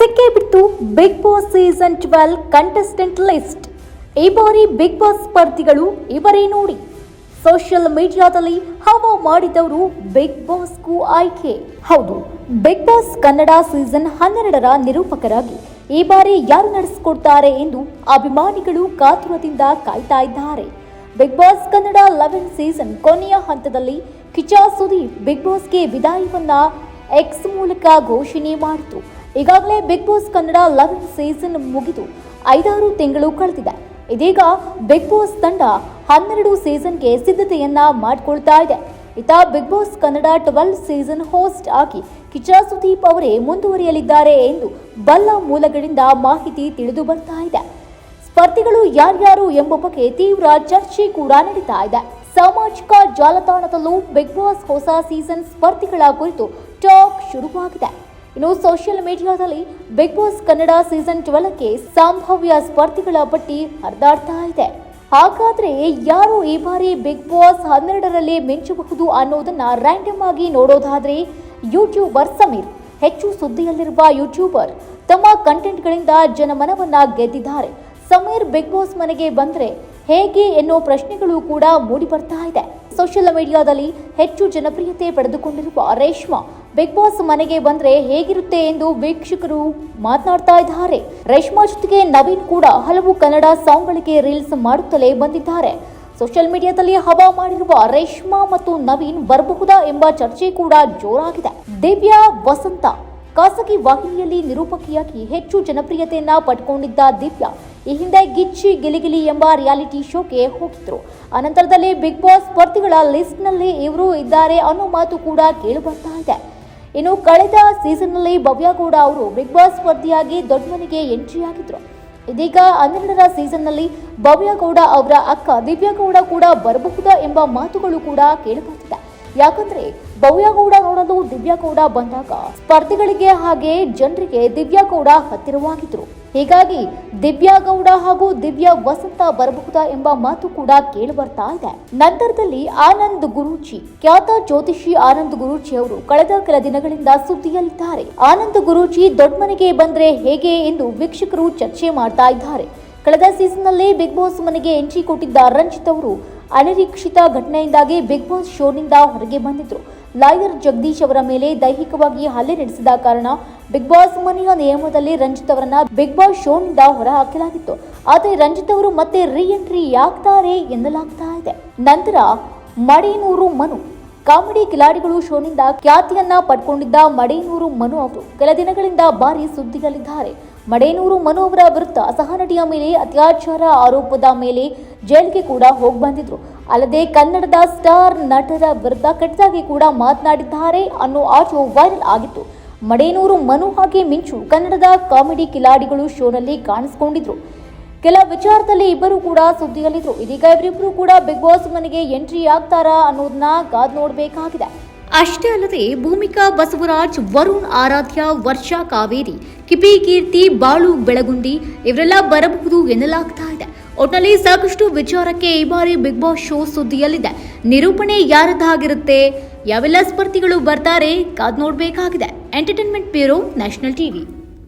ಸಿಕ್ಕೇ ಬಿಟ್ಟು big boss season twelve contestant list ಈ ಬಾರಿ ಬಿಗ್ ಬಾಸ್ ಸ್ಪರ್ಧಿಗಳು ಇವರೇ ನೋಡಿ. ಸೋಷಿಯಲ್ ಮೀಡಿಯಾದಲ್ಲಿ ಹವಾ ಮಾಡಿದವರು ಬಿಗ್ ಬಾಸ್ಗೂ ಆಯ್ಕೆ. ಹೌದು ಬಿಗ್ ಬಾಸ್ ಕನ್ನಡ ಸೀಸನ್ ಹನ್ನೆರಡರ ನಿರೂಪಕರಾಗಿ. ಈ ಬಾರಿ ಯಾರು ನಡೆಸಿಕೊಡ್ತಾರೆ ಎಂದು ಅಭಿಮಾನಿಗಳು ಕಾತುರದಿಂದ ಕಾಯ್ತಾ ಇದ್ದಾರೆ. Bigg Boss Kannada eleven season ಕೊನೆಯ ಹಂತದಲ್ಲಿ ಕಿಚಾ ಸುದೀಪ್ ಬಿಗ್ ಬಾಸ್ಗೆ ವಿದಾಯವನ್ನ ಎಕ್ಸ್ ಮೂಲಕ ಘೋಷಣೆ ಮಾಡಿತು. ಈಗಾಗಲೇ big boss Kannada love season ಮುಗಿದು ಐದಾರು ತಿಂಗಳು ಕಳೆದಿದೆ. ಇದೀಗ ಬಿಗ್ ಬಾಸ್ ತಂಡ ಹನ್ನೆರಡು ಸೀಸನ್ಗೆ ಸಿದ್ಧತೆಯನ್ನ ಮಾಡಿಕೊಳ್ತಾ ಇದೆ. ಇತ big boss Kannada twelve season host ಆಗಿ ಕಿಚ ಸುದೀಪ್ ಅವರೇ ಮುಂದುವರಿಯಲಿದ್ದಾರೆ ಎಂದು ಬಲ್ಲ ಮೂಲಗಳಿಂದ ಮಾಹಿತಿ ತಿಳಿದು ಬರ್ತಾ ಇದೆ. ಸ್ಪರ್ಧಿಗಳು ಯಾರ್ಯಾರು ಎಂಬ ಬಗ್ಗೆ ತೀವ್ರ ಚರ್ಚೆ ಕೂಡ ನಡೀತಾ ಇದೆ. ಸಾಮಾಜಿಕ ಜಾಲತಾಣದಲ್ಲೂ ಬಿಗ್ ಬಾಸ್ ಹೊಸ ಸೀಸನ್ ಸ್ಪರ್ಧಿಗಳ ಕುರಿತು ಟಾಕ್ ಶುರುವಾಗಿದೆ. ಇನ್ನು ಸೋಷಿಯಲ್ ಮೀಡಿಯಾದಲ್ಲಿ ಬಿಗ್ ಬಾಸ್ ಕನ್ನಡ ಸೀಸನ್ ಟ್ವೆಲ್ಗೆ ಸಂಭಾವ್ಯ ಸ್ಪರ್ಧಿಗಳ ಪಟ್ಟಿ ಹರಿದಾಡ್ತಾ ಇದೆ. ಹಾಗಾದ್ರೆ ಯಾರು ಈ ಬಾರಿ ಬಿಗ್ ಬಾಸ್ ಹನ್ನೆರಡರಲ್ಲಿ ಮಿಂಚಬಹುದು ಅನ್ನೋದನ್ನ ರ್ಯಾಂಡಮ್ ಆಗಿ ನೋಡೋದಾದ್ರೆ ಯೂಟ್ಯೂಬರ್ ಸಮೀರ್. ಹೆಚ್ಚು ಸುದ್ದಿಯಲ್ಲಿರುವ ಯೂಟ್ಯೂಬರ್ ತಮ್ಮ ಕಂಟೆಂಟ್ಗಳಿಂದ ಜನಮನವನ್ನ ಗೆದ್ದಿದ್ದಾರೆ. ಸಮೀರ್ ಬಿಗ್ ಬಾಸ್ ಮನೆಗೆ ಬಂದ್ರೆ ಹೇಗೆ ಎನ್ನುವ ಪ್ರಶ್ನೆಗಳು ಕೂಡ ಮೂಡಿ ಬರ್ತಾ ಇದೆ. ಸೋಷಿಯಲ್ ಮೀಡಿಯಾದಲ್ಲಿ ಹೆಚ್ಚು ಜನಪ್ರಿಯತೆ ಪಡೆದುಕೊಂಡಿರುವ ರೇಷ್ಮಾ ಬಿಗ್ ಬಾಸ್ ಮನೆಗೆ ಬಂದ್ರೆ ಹೇಗಿರುತ್ತೆ ಎಂದು ವೀಕ್ಷಕರು ಮಾತನಾಡ್ತಾ ಇದ್ದಾರೆ. ರೇಷ್ಮಾ ಜೊತೆಗೆ ನವೀನ್ ಕೂಡ ಹಲವು ಕನ್ನಡ ಸಾಂಗ್ಗಳಿಗೆ ರೀಲ್ಸ್ ಮಾಡುತ್ತಲೇ ಬಂದಿದ್ದಾರೆ. ಸೋಷಿಯಲ್ ಮೀಡಿಯಾದಲ್ಲಿ ಹವಾ ಮಾಡಿರುವ ರೇಷ್ಮಾ ಮತ್ತು ನವೀನ್ ಬರಬಹುದಾ ಎಂಬ ಚರ್ಚೆ ಕೂಡ ಜೋರಾಗಿದೆ. ದಿವ್ಯಾ, ವಸಂತ, ಖಾಸಗಿ ವಾಹಿನಿಯಲ್ಲಿ ನಿರೂಪಕಿಯಾಗಿ ಹೆಚ್ಚು ಜನಪ್ರಿಯತೆಯನ್ನ ಪಡ್ಕೊಂಡಿದ್ದ ದಿವ್ಯಾ ಈ ಹಿಂದೆ ಗಿಚ್ಚಿ ಗಿಲಿಗಿಲಿ ಎಂಬ ರಿಯಾಲಿಟಿ ಶೋಗೆ ಹೋಗಿದ್ರು. ಅನಂತರದಲ್ಲಿ ಬಿಗ್ ಬಾಸ್ ಸ್ಪರ್ಧಿಗಳ ಲಿಸ್ಟ್ನಲ್ಲಿ ಇವರು ಇದ್ದಾರೆ ಅನ್ನೋ ಮಾತು ಕೂಡ ಕೇಳಿ ಬರ್ತಾ ಇದೆ. ಇನ್ನು ಕಳೆದ ಸೀಸನ್ನಲ್ಲಿ ಭವ್ಯಗೌಡ ಅವರು ಬಿಗ್ ಬಾಸ್ ಸ್ಪರ್ಧಿಯಾಗಿ ದೊಡ್ಡ ಮನೆಗೆ ಎಂಟ್ರಿ ಆಗಿದ್ರು. ಇದೀಗ ಹನ್ನೆರಡರ ಸೀಸನ್ನಲ್ಲಿ ಭವ್ಯಗೌಡ ಅವರ ಅಕ್ಕ ದಿವ್ಯಗೌಡ ಕೂಡ ಬರಬಹುದಾ ಎಂಬ ಮಾತುಗಳು ಕೂಡ ಕೇಳಿಬರ್ತಿದೆ. ಯಾಕಂದ್ರೆ ಭವ್ಯಗೌಡ ನೋಡಲು ದಿವ್ಯಗೌಡ ಬಂದಾಗ ಸ್ಪರ್ಧಿಗಳಿಗೆ ಹಾಗೆ ಜನರಿಗೆ ದಿವ್ಯಗೌಡ ಹತ್ತಿರವಾಗಿದ್ರು. ಹೀಗಾಗಿ ದಿವ್ಯಾಗೌಡ ಹಾಗೂ ದಿವ್ಯಾ ವಸಂತ ಬರಬಹುದಾ ಎಂಬ ಮಾತು ಕೂಡ ಕೇಳಿಬರ್ತಾ ಇದೆ. ನಂತರದಲ್ಲಿ ಆನಂದ್ ಗುರೂಜಿ, ಖ್ಯಾತ ಜ್ಯೋತಿಷಿ ಆನಂದ್ ಗುರೂಜಿ ಅವರು ಕಳೆದ ಕೆಲ ದಿನಗಳಿಂದ ಸುದ್ದಿಯಲ್ಲಿದ್ದಾರೆ. ಆನಂದ್ ಗುರೂಜಿ ದೊಡ್ಡಮನೆಗೆ ಬಂದ್ರೆ ಹೇಗೆ ಎಂದು ವೀಕ್ಷಕರು ಚರ್ಚೆ ಮಾಡ್ತಾ ಇದ್ದಾರೆ. ಕಳೆದ ಸೀಸನ್ನಲ್ಲಿ ಬಿಗ್ ಬಾಸ್ ಮನೆಗೆ ಎಂಟ್ರಿ ಕೊಟ್ಟಿದ್ದ ರಂಜಿತ್ ಅವರು ಅನಿರೀಕ್ಷಿತ ಘಟನೆಯಿಂದಾಗಿ ಬಿಗ್ ಬಾಸ್ ಶೋನಿಂದ ಹೊರಗೆ ಬಂದಿದ್ರು. ಲಾಯರ್ ಜಗದೀಶ್ ಅವರ ಮೇಲೆ ದೈಹಿಕವಾಗಿ ಹಲ್ಲೆ ನಡೆಸಿದ ಕಾರಣ ಬಿಗ್ ಬಾಸ್ ಮನೆಯ ನಿಯಮದಲ್ಲಿ ರಂಜಿತ್ ಅವರನ್ನ ಬಿಗ್ ಬಾಸ್ ಶೋನಿಂದ ಹೊರಹಾಕಲಾಗಿತ್ತು. ಆದರೆ ರಂಜಿತ್ ಅವರು ಮತ್ತೆ ರೀ ಎಂಟ್ರಿ ಯಾಗ್ತಾರೆ ಎನ್ನಲಾಗ್ತಾ ಇದೆ. ನಂತರ ಮಡಿನೂರು ಮನು, ಕಾಮಿಡಿ ಕಿಲಾಡಿಗಳು ಶೋನಿಂದ ಖ್ಯಾತಿಯನ್ನ ಪಡ್ಕೊಂಡಿದ್ದ ಮಡೇನೂರು ಮನು ಅವರು ಕೆಲ ದಿನಗಳಿಂದ ಭಾರಿ ಸುದ್ದಿಯಲ್ಲಿದ್ದಾರೆ. ಮಡೇನೂರು ಮನು ಅವರ ವಿರುದ್ಧ ಅಸಹನಟಿಯ ಮೇಲೆ ಅತ್ಯಾಚಾರ ಆರೋಪದ ಮೇಲೆ ಜೈಲಿಗೆ ಕೂಡ ಹೋಗಿ ಬಂದಿದ್ರು ಅಲ್ಲದೆ ಕನ್ನಡದ ಸ್ಟಾರ್ ನಟರ ವಿರುದ್ಧ ಕೆಟ್ಟದಾಗಿ ಕೂಡ ಮಾತನಾಡಿದ್ದಾರೆ ಅನ್ನೋ ಆಚು ವೈರಲ್ ಆಗಿತ್ತು. ಮಡೇನೂರು ಮನು ಹಾಗೆ ಮಿಂಚು ಕನ್ನಡದ ಕಾಮಿಡಿ ಕಿಲಾಡಿಗಳು ಶೋನಲ್ಲಿ ಕಾಣಿಸಿಕೊಂಡಿದ್ರು. ಕೆಲ ವಿಚಾರದಲ್ಲಿ ಇಬ್ಬರು ಕೂಡ ಸುದ್ದಿಯಲ್ಲಿದ್ರು. ಇದೀಗ ಇವರಿಬ್ಬರು ಕೂಡ ಬಿಗ್ ಬಾಸ್ ಮನೆಗೆ ಎಂಟ್ರಿ ಆಗ್ತಾರಾ ಅನ್ನೋದನ್ನ ಕಾದ್ ನೋಡಬೇಕಾಗಿದೆ. ಅಷ್ಟೇ ಅಲ್ಲದೆ ಭೂಮಿಕಾ ಬಸವರಾಜ್, ವರುಣ್ ಆರಾಧ್ಯ, ವರ್ಷಾ ಕಾವೇರಿ, ಕಿಪಿ ಕೀರ್ತಿ, ಬಾಳು ಬೆಳಗುಂಡಿ ಇವರೆಲ್ಲ ಬರಬಹುದು ಎನ್ನಲಾಗ್ತಾ ಇದೆ. ಒಟ್ನಲ್ಲಿ ಸಾಕಷ್ಟು ವಿಚಾರಕ್ಕೆ ಈ ಬಾರಿ ಬಿಗ್ ಬಾಸ್ ಶೋ ಸುದ್ದಿಯಲ್ಲಿದೆ. ನಿರೂಪಣೆ ಯಾರದ್ದಾಗಿರುತ್ತೆ, ಯಾವೆಲ್ಲ ಸ್ಪರ್ಧಿಗಳು ಬರ್ತಾರೆ ಕಾದ್ ನೋಡಬೇಕಾಗಿದೆ. Entertainment bureau national TV.